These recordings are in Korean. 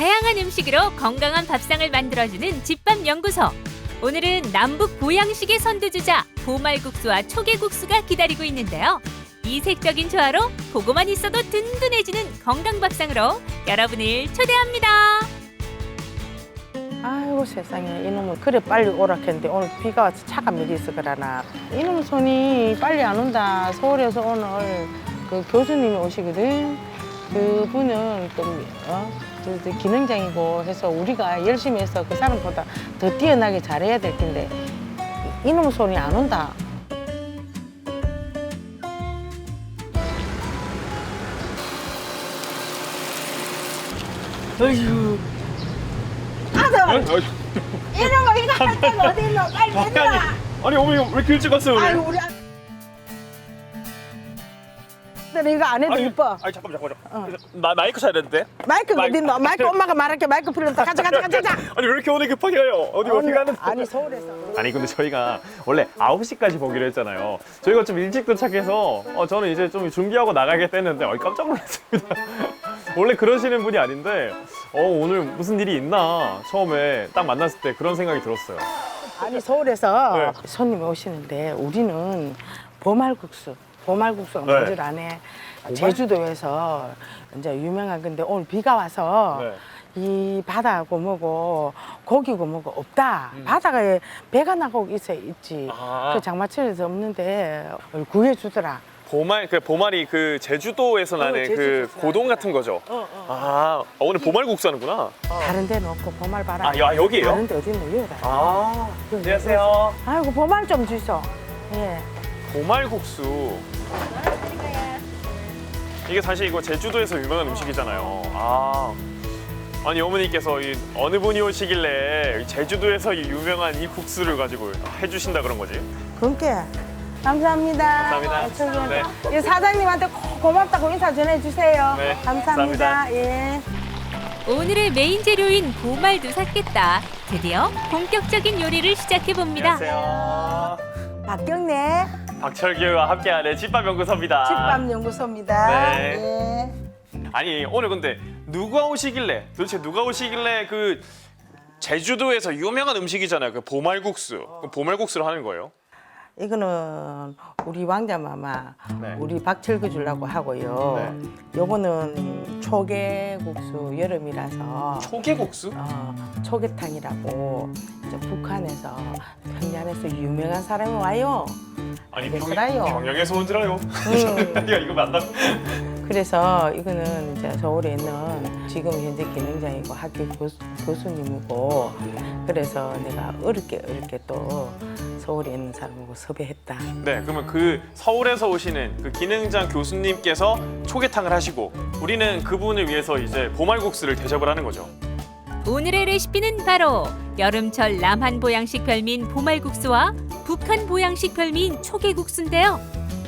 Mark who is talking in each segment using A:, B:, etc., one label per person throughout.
A: 다양한 음식으로 건강한 밥상을 만들어주는 집밥 연구소. 오늘은 남북 보양식의 선두주자 보말국수와 초계국수가 기다리고 있는데요. 이색적인 조화로 보고만 있어도 든든해지는 건강 밥상으로 여러분을 초대합니다.
B: 아이고 세상에 이놈은 그래 빨리 오라 했는데 오늘 비가 와서 차가 미리 있어 그러나 이놈 손이 빨리 안 온다 서울에서 오늘 그 교수님이 오시거든 그분은 좀 어? 그, 그 기능장이고 해서 우리가 열심히 해서 그 사람보다 더 뛰어나게 잘해야 될 텐데 이- 이놈 손이 안 온다
C: 어휴.
D: 아들 이런 거 이거 할 때가 어디 있노 빨리
C: 아니,
D: 얘들아
C: 아니 어머니 왜 이렇게 일찍 왔어요 오늘?
D: 아유 우리 아들 이거 안 해도 이뻐
C: 아니 잠깐만 잠깐만.
D: 어.
C: 마, 마이크 차야 되는데.
D: 마이크. 어디 있노 마이크 엄마가 말할게 마이크 필요 없다 가자 가자 가자 가자
C: 아니 왜 이렇게 오늘 급하게 가요? 어디 어디 가는데?
D: 아니 서울에서
C: 아니 근데 저희가 원래 9시까지 보기로 했잖아요. 저희가 좀 일찍 도착해서 어, 저는 이제 좀 준비하고 나가겠다 했는데 어, 깜짝 놀랐습니다. 원래 그러시는 분이 아닌데 어, 오늘 무슨 일이 있나 처음에 딱 만났을 때 그런 생각이 들었어요.
D: 아니 서울에서
C: 네.
D: 손님이 오시는데 우리는 보말국수 보말국수가
C: 네.
D: 뭔줄 아네 제주도에서 이제 유명한 건데 오늘 비가 와서
C: 네.
D: 이 바다고 뭐고 고기고 뭐고 없다. 바다가 배가 나고 있어 있지.
C: 음. 아.
D: 그 장마철에서 없는데 구해 주더라.
C: 보말 그 보말이 그 제주도에서 나는 그
D: 제주도에서
C: 고동 같은 거죠.
D: 어, 어.
C: 아 오늘 보말국수 하는구나.
D: 다른 데는 없고 보말 봐라.
C: 아 야, 여기에요?
D: 다른 데 어디? 여기다.
C: 아 안녕하세요.
D: 아이고 보말 좀 주소. 예.
C: 보말국수. 이게 사실 이거 제주도에서 유명한 음식이잖아요. 아. 아니 어머니께서 이 어느 분이 오시길래 제주도에서 이 유명한 이 국수를 가지고 해주신다 그런 거지?
D: 그렇게. 감사합니다.
C: 감사합니다. 네.
D: 이 사장님한테 고- 고맙다고 인사 전해주세요.
C: 네,
D: 감사합니다.
C: 감사합니다.
D: 예.
A: 오늘의 메인 재료인 보말도 샀겠다. 드디어 본격적인 요리를 시작해 봅니다.
C: 안녕하세요.
D: 박경래
C: 박철규와 함께하는 집밥 연구소입니다.
D: 집밥 연구소입니다.
C: 네.
D: 예.
C: 아니 오늘 근데 누가 오시길래 도대체 누가 오시길래 그 제주도에서 유명한 음식이잖아요. 그 보말국수. 그 보말국수를 하는 거예요?
D: 이거는 우리 왕자마마
C: 네.
D: 우리 박철구 주려고 하고요. 요거는 초계국수 여름이라서
C: 초계국수?
D: 어, 초계탕이라고 이제 북한에서 평양에서 유명한 사람이 와요.
C: 아니
D: 알겠어요.
C: 경영에서 온 줄 알아요.
D: 음.
C: 야 이거 맞나?
D: 그래서 이거는 이제 서울에 있는 지금 현재 기능장이고 학교 교수, 교수님이고 그래서 내가 어렵게 어렵게 또 서울에 있는 사람하고 섭외했다.
C: 네, 그러면 그 서울에서 오시는 그 기능장 교수님께서 초계탕을 하시고 우리는 그분을 위해서 이제 보말국수를 대접을 하는 거죠.
A: 오늘의 레시피는 바로 여름철 남한 보양식 별미인 보말국수와 북한 보양식 별미인 초계국수인데요.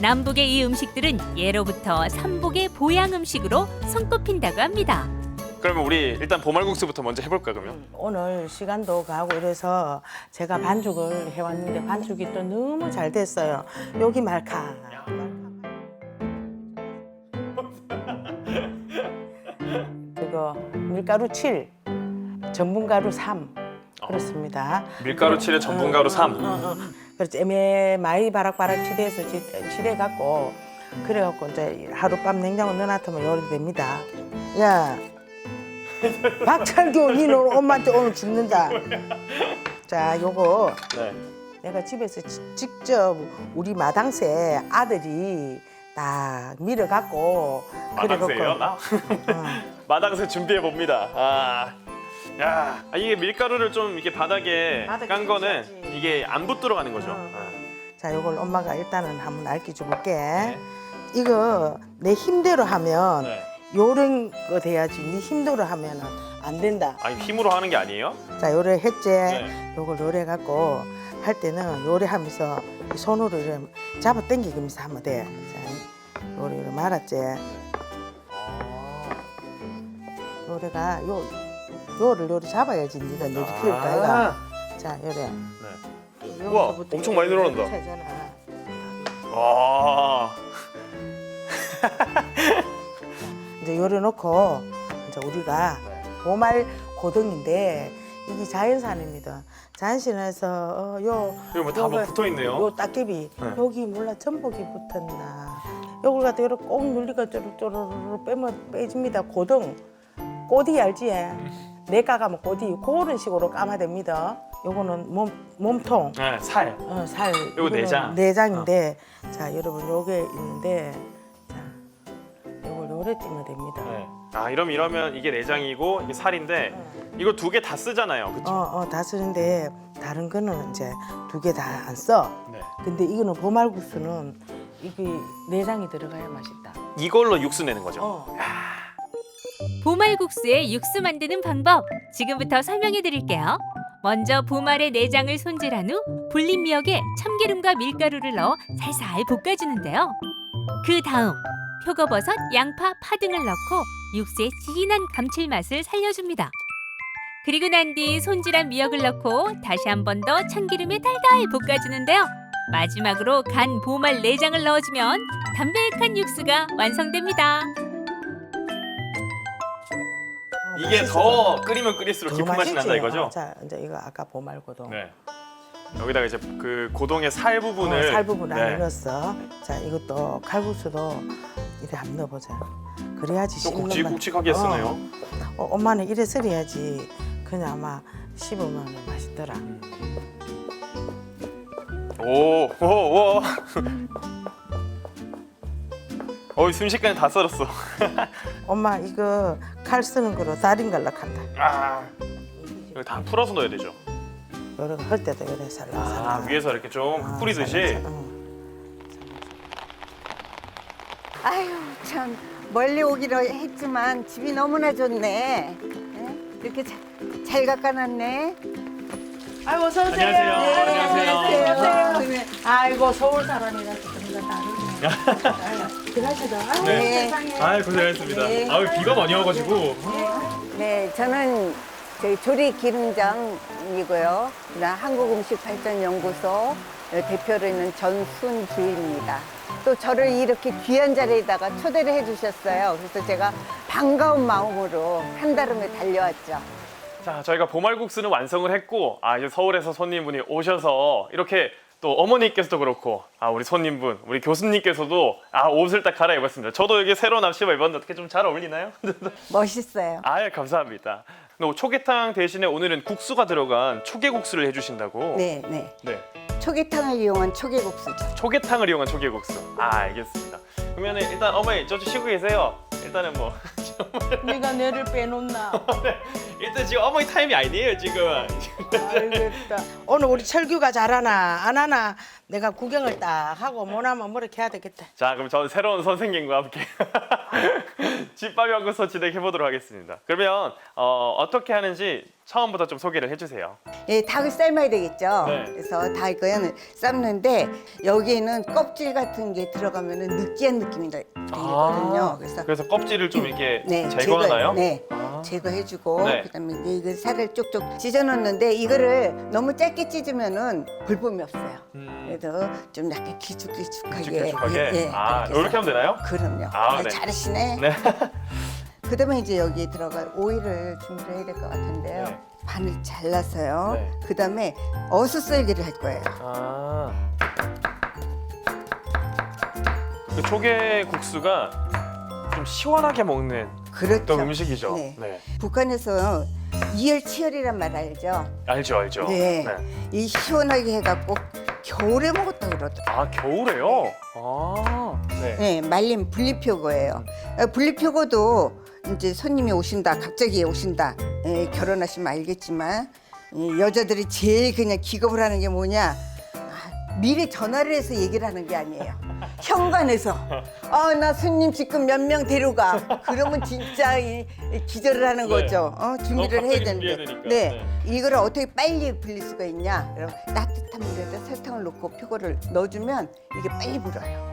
A: 남북의 이 음식들은 예로부터 삼복의 보양 음식으로 손꼽힌다고 합니다.
C: 그러면 우리 일단 보말국수부터 먼저 해볼까 그러면?
D: 오늘 시간도 가고 이래서 제가 반죽을 해왔는데 반죽이 또 너무 잘 됐어요. 여기 말카. 그거 밀가루 7, 전분가루 3 그렇습니다.
C: 밀가루 7에 전분가루 3.
D: 어, 어. 그렇지 애매 많이 바락바락 치대해서 치대 갖고 그래 갖고 이제 하룻밤 냉장고 넣어놨으면 요리 됩니다. 야 박철규 니는 엄마한테 오늘 죽는다. 자 요거
C: 네.
D: 내가 집에서 지- 직접 우리 마당새 아들이 딱 밀어 갖고
C: 마당새예요? 나? 마당새 준비해 봅니다. 아, 야, 아, 이게 밀가루를 좀 이렇게 바닥에
D: 바닥에
C: 깐 거는
D: 붙여야지.
C: 이게 안 붙도록 하는 거죠.
D: 어.
C: 아.
D: 자, 요걸 엄마가 일단은 한번 알려 줄게. 이거 내 힘대로 하면
C: 네.
D: 요런 거 돼야지. 네 힘대로 하면은 안 된다.
C: 아니 힘으로 하는 게 아니에요?
D: 자, 요래 했지.
C: 네.
D: 요걸 요래 갖고 할 때는 요래 하면서 이 손으로 이렇게 잡아 당기면서 하면 돼. 자, 요래 요래 말았지. 요래가 요 요를 요래 잡아야지 네가 요리 키울까 이가. 자, 요래.
C: 네. 우와, 엄청 많이 늘어난다.
D: 채잖아.
C: 와.
D: 이제 요래 놓고 이제 우리가 보말 고등인데 이게 자연산입니다. 자연산에서 어, 요
C: 이거 뭐다 뭐
D: 요거-
C: 붙어 있네요.
D: 요 딱개비
C: 네.
D: 여기 몰라 전복이 붙었나. 요걸 갖다 이렇게 꼭 눌리가 쪼르쪼르르 빼면 빼집니다. 고등 꼬디 알지? 내 까가면 꼬디 그런 식으로 까면 됩니다. 요거는 몸 몸통.
C: 네, 살.
D: 어, 살.
C: 요거
D: 이거는
C: 내장.
D: 내장인데 자 여러분 요게 있는데 요래 띄면 됩니다.
C: 네. 아 이러면 이러면 이게 내장이고 이게 살인데 이거 두개 다 쓰잖아요, 그렇죠?
D: 어, 어, 다 쓰는데 다른 거는 이제 두 개 다 안 써.
C: 네.
D: 근데 이거는 보말국수는 이게 내장이 들어가야 맛있다.
C: 이걸로 육수 내는 거죠.
D: 어.
A: 보말국수에 육수 만드는 방법 지금부터 설명해 드릴게요. 먼저 보말의 내장을 손질한 후 불린 미역에 참기름과 밀가루를 넣어 살살 볶아주는데요. 그 다음 표고버섯, 양파, 파 등을 넣고 육수의 진한 감칠맛을 살려줍니다. 그리고 난 뒤 손질한 미역을 넣고 다시 한 번 더 참기름에 달달 볶아주는데요. 마지막으로 간 보말 내장을 넣어주면 담백한 육수가 완성됩니다.
D: 어,
C: 이게
D: 맛있어.
C: 더 끓이면 끓일수록
D: 더
C: 깊은 맛이 난다? 이거죠?
D: 어, 자 이제 이거 아까 보말고동.
C: 네. 여기다가 이제 그 고동의 살 부분을
D: 어, 살 부분 안에
C: 네.
D: 넣었어. 자 이것도 칼국수도 이래 한번 넣어보자. 그래야지
C: 좀
D: 씹는 맛.
C: 굵직굵직하게 쓰네요.
D: 어, 엄마는 이래 썰어야지 그냥 아마 씹으면 맛있더라.
C: 오, 오, 오. 어이 순식간에 다 썰었어.
D: 엄마 이거 칼 쓰는 거로 다린 갈락한다.
C: 아, 이거 다 풀어서 넣어야 되죠.
D: 요런 거할 때도 이래 살랑살랑.
C: 아, 위에서 이렇게 좀
D: 아,
C: 뿌리듯이.
D: 살랑살랑.
E: 아유 참 멀리 오기로 했지만 집이 너무나 좋네. 예? 이렇게 자, 잘 깎아놨네.
D: 아이고 어서 오세요.
C: 안녕하세요. 안녕하세요.
E: 안녕하세요.
D: 아이고 서울 사람이라서 좀더 다르네. 들어가시죠. 아이고
C: 네.
D: 세상에.
C: 아, 고생하셨습니다.
E: 네.
C: 아, 비가 많이 와가지고.
E: 네, 저는 저희 조리 기름장이고요. 그다음 한국음식발전연구소 대표로 있는 전순주입니다. 또 저를 이렇게 귀한 자리에다가 초대를 해주셨어요. 그래서 제가 반가운 마음으로 한달음에 달려왔죠.
C: 자, 저희가 보말국수는 완성을 했고, 아, 이제 서울에서 손님분이 오셔서 이렇게 또 어머니께서도 그렇고, 아, 우리 손님분, 우리 교수님께서도 아, 옷을 딱 갈아입었습니다. 저도 여기 새로운 앞치마 입었는데 어떻게 좀 잘 어울리나요?
E: 멋있어요.
C: 아, 예, 감사합니다. 근데 초계탕 대신에 오늘은 국수가 들어간 초계국수를 해주신다고.
E: 네, 네.
C: 네.
E: 초계탕을 이용한 초계국수죠.
C: 초계탕을 이용한 초계국수. 아, 알겠습니다. 그러면은 일단 어머니 저쪽 쉬고 계세요. 일단은 뭐
D: 네가 내를 빼놓나.
C: 일단 지금 어머니 타임이 아니에요 지금.
D: 알겠다. 오늘 우리 철규가 잘하나 안 하나 내가 구경을 딱 하고 못하면 뭐 이렇게 해야 되겠다.
C: 자, 그럼 저는 새로운 선생님과 함께 집밥 연구소 진행해 보도록 하겠습니다. 그러면 어, 어떻게 하는지 처음부터 좀 소개를 해주세요.
E: 예, 닭을 삶아야 되겠죠.
C: 네.
E: 그래서 닭을 삶는데 여기에는 껍질 같은 게 들어가면 느끼한 느낌이 나- 들거든요. 그래서
C: 그래서 껍질을 좀 이렇게
E: 네,
C: 제거하나요?
E: 제거, 네,
C: 아.
E: 제거해주고
C: 네.
E: 그다음에 이제 이거 살을 쭉쭉 찢어놓는데 이거를 너무 짧게 찢으면은 볼품이 없어요.
C: 음,
E: 그래서 좀 약간 길쭉길쭉하게.
C: 길쭉길쭉하게.
E: 예, 예,
C: 아,
E: 그렇게
C: 이렇게 하면 되나요?
E: 그럼요.
C: 아,
E: 아,
C: 네.
E: 잘하시네.
C: 네.
E: 그다음에 이제 여기에 들어갈 오이를 준비를 해야 될 것 같은데요.
C: 네.
E: 반을 잘라서요.
C: 네.
E: 그다음에 어슷썰기를 할 거예요.
C: 아. 그 초계국수가 좀 시원하게 먹는
E: 그렇죠.
C: 어떤 음식이죠.
E: 네.
C: 네.
E: 북한에서 이열치열이란 말 알죠?
C: 알죠, 알죠.
E: 네. 이 시원하게 해갖고 겨울에 먹었다 그러더라고요.
C: 아 겨울에요? 아. 네.
E: 네, 말린 분리표고예요. 어, 분리표고도 이제 손님이 오신다, 갑자기 오신다. 예, 결혼하시면 알겠지만 이 여자들이 제일 그냥 기겁을 하는 게 뭐냐? 아, 미리 전화를 해서 얘기를 하는 게 아니에요. 현관에서 아 나 손님 지금 몇 명 데려가. 그러면 진짜 이, 이 기절을 하는
C: 네.
E: 거죠. 어, 준비를
C: 어,
E: 해야
C: 갑자기
E: 되는데.
C: 준비해야 되니까.
E: 네.
C: 네.
E: 이걸 어떻게 빨리 불릴 수가 있냐? 그럼 따뜻한 물에다 설탕을 넣고 표고를 넣어주면 이게 빨리 불어요.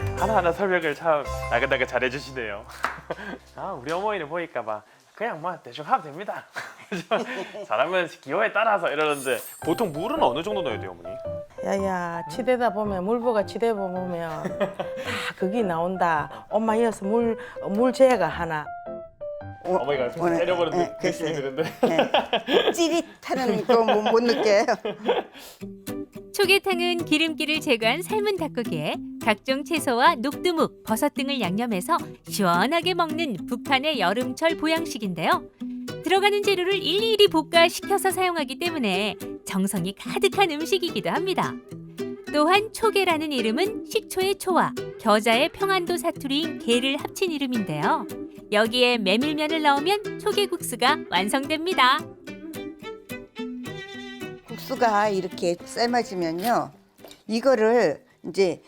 C: 어, 하나하나 설명을 참 나긋나긋 잘해주시네요. 아 우리 어머니는 보니까 막 그냥 뭐 대충 하면 됩니다. 사람은 기호에 따라서 이러는데 보통 물은 어느 정도 넣어야 돼요, 어머니?
D: 야야 치대다 보면 물보가 치대 보면 다 그게 나온다. 엄마 이어서 물물 제가 하나.
E: 오-
C: 어머니가 좀
E: 오늘-
C: 때려버리는
E: 예,
C: 느낌이
E: 글쎄.
C: 드는데.
E: 예. 찌릿하는 거못 느껴요.
A: 초계탕은 기름기를 제거한 삶은 닭고기에 각종 채소와 녹두묵, 버섯 등을 양념해서 시원하게 먹는 북한의 여름철 보양식인데요. 들어가는 재료를 일일이 볶아 식혀서 사용하기 때문에 정성이 가득한 음식이기도 합니다. 또한 초계라는 이름은 식초의 초와 겨자의 평안도 사투리인 게를 합친 이름인데요. 여기에 메밀면을 넣으면 초계국수가 완성됩니다.
E: 국수가 이렇게 삶아지면요. 이거를 이제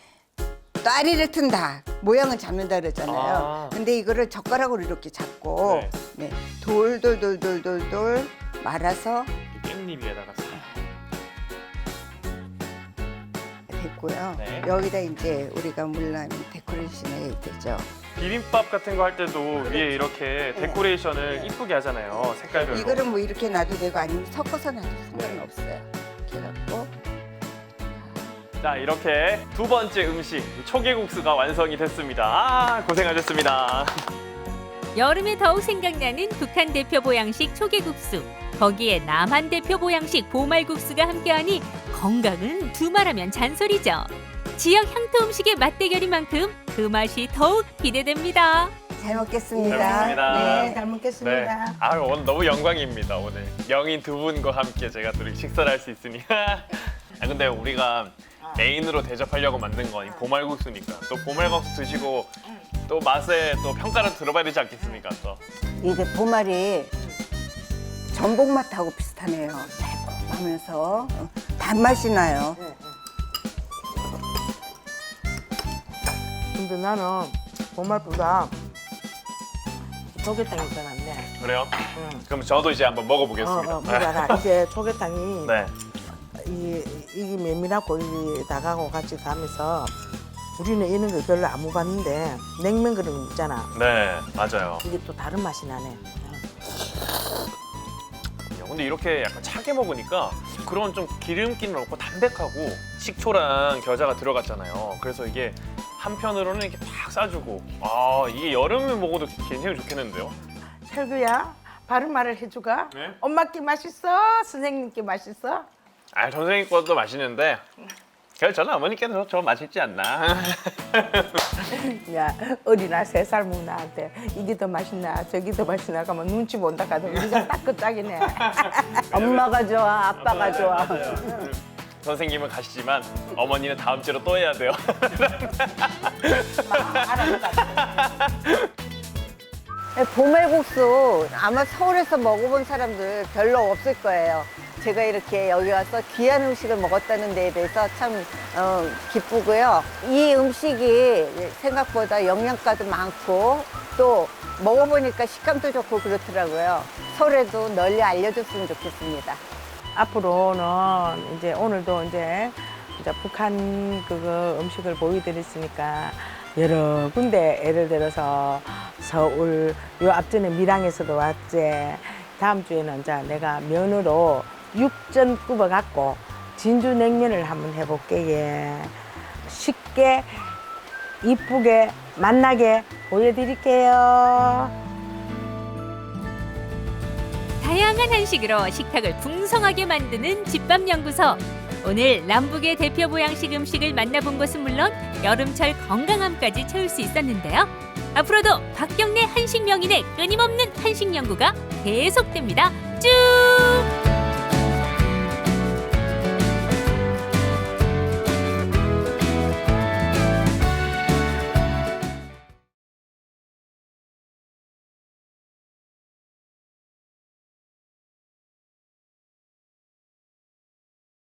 E: 다리를 튼다. 모양은 잡는다 그러잖아요.
C: 아.
E: 근데 이거를 젓가락으로 이렇게 잡고
C: 네.
E: 네. 돌돌돌돌돌돌 말아서
C: 깻잎 위에다가 싹.
E: 됐고요.
C: 네.
E: 여기다 이제 우리가 물라면 데코레이션 해야 되죠.
C: 비빔밥 같은 거 할 때도 위에 이렇게 데코레이션을 이쁘게 하잖아요. 색깔별로.
E: 이거를 뭐 이렇게 놔도 되고 아니면 섞어서 놔도 상관없어요. 이렇게 갖고
C: 자 이렇게 두 번째 음식 초계국수가 완성이 됐습니다. 아 고생하셨습니다.
A: 여름에 더욱 생각나는 북한 대표 보양식 초계국수. 거기에 남한 대표 보양식 보말국수가 함께하니 건강은 두말하면 잔소리죠. 지역 향토 음식의 맛대결인 만큼 그 맛이 더욱 기대됩니다.
E: 잘 먹겠습니다.
C: 잘 먹겠습니다.
E: 네.
D: 잘 먹겠습니다.
C: 네. 아 오늘 너무 영광입니다. 오늘 명인 두 분과 함께 제가 또 이렇게 식사를 할 수 있으니. 아 근데 우리가 메인으로 대접하려고 만든 건이 보말국수니까 또 보말국수 드시고 또 맛에 또 평가를 들어봐야 되지 않겠습니까? 또.
E: 이게 보말이 전복 맛하고 비슷하네요. 달콤하면서 어, 단맛이 나요.
D: 근데 나는 보말보다 조개탕이 더 낫네.
C: 그래요?
D: 응.
C: 그럼 저도 이제 한번 먹어보겠습니다.
D: 어, 어, 이게 조개탕이
C: 네.
D: 이, 이 메밀하고 이 닭하고 같이 가면서 우리는 이런 거 별로 안 먹었는데 냉면 그런 거 있잖아.
C: 네, 맞아요.
D: 이게 또 다른 맛이 나네.
C: 야, 근데 이렇게 약간 차게 먹으니까 그런 좀 기름기는 없고 담백하고 식초랑 겨자가 들어갔잖아요. 그래서 이게 한편으로는 이렇게 팍 싸주고 아 이게 여름에 먹어도 굉장히 좋겠는데요.
D: 철구야, 바른 말을 해주가.
C: 네?
D: 엄마께 맛있어? 선생님께 맛있어?
C: 아 선생님 것도 맛있는데 그래도 저는 어머니께서 저 맛있지 않나.
D: 야, 어린아 세 살 먹는 나한테 이게 더 맛있나 저기 더 맛있나 가면 눈치 본다 가도 우리가 딱그 짝이네. 엄마가 좋아, 아빠가 좋아.
C: 선생님은 가시지만 어머니는 다음 주로 또 해야 돼요.
E: 보말국수 아마 서울에서 먹어본 사람들 별로 없을 거예요. 제가 이렇게 여기 와서 귀한 음식을 먹었다는 데에 대해서 참 어, 기쁘고요. 이 음식이 생각보다 영양가도 많고 또 먹어보니까 식감도 좋고 그렇더라고요. 서울에도 널리 알려줬으면 좋겠습니다.
D: 앞으로는 이제 오늘도 이제 북한 그거 음식을 보여드렸으니까 여러 군데 예를 들어서 서울 요 앞전에 밀양에서도 왔지 다음 주에는 이제 내가 면으로 육전 굽어 갖고 진주 냉면을 한번 해볼게 예. 쉽게 이쁘게 맛나게 보여드릴게요.
A: 다양한 한식으로 식탁을 풍성하게 만드는 집밥 연구소. 오늘 남북의 대표 보양식 음식을 만나본 것은 물론 여름철 건강함까지 채울 수 있었는데요. 앞으로도 박경래 한식 명인의 끊임없는 한식 연구가 계속됩니다. 쭉!